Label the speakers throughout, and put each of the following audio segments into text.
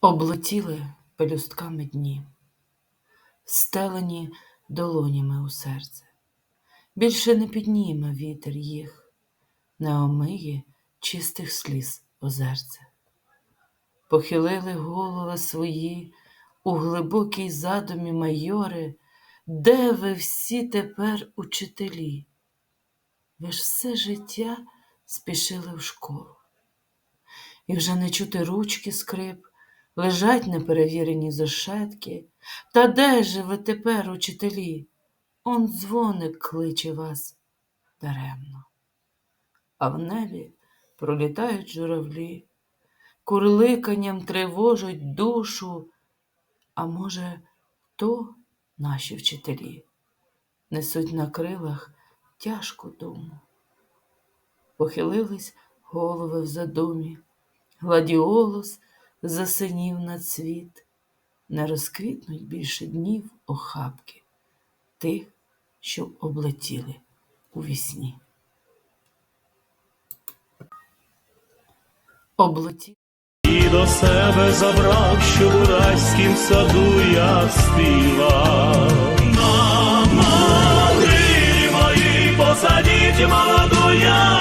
Speaker 1: Облетіли пелюстками дні, стелені долонями у серце. Більше не підніме вітер їх, не омиє чистих сліз озерце. Похилили голови свої у глибокій задумі майори, де ви всі тепер учителі? Ви ж все життя спішили в школу. І вже не чути ручки скрип, лежать неперевірені зошетки. Та де же ви тепер, учителі? Он дзвоник кличе вас даремно. А в небі пролітають журавлі, курликанням тривожать душу. А може, то наші вчителі несуть на крилах тяжку думу. Похилились голови в задумі, гладіолус засинів на цвіт, не розквітнуть більше днів охапки тих, що облетіли у вісні. Облетіли.
Speaker 2: І до себе забрав, що в райськім саду я співав. На могилі моїй посадіть молоду ялину.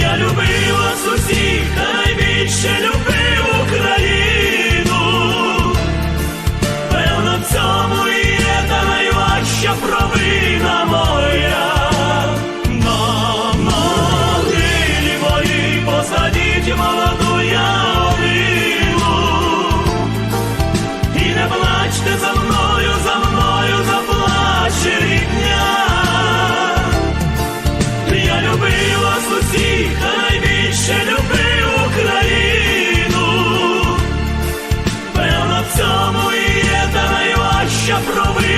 Speaker 2: Я любив вас усіх, найбільше любив Україну. Певно,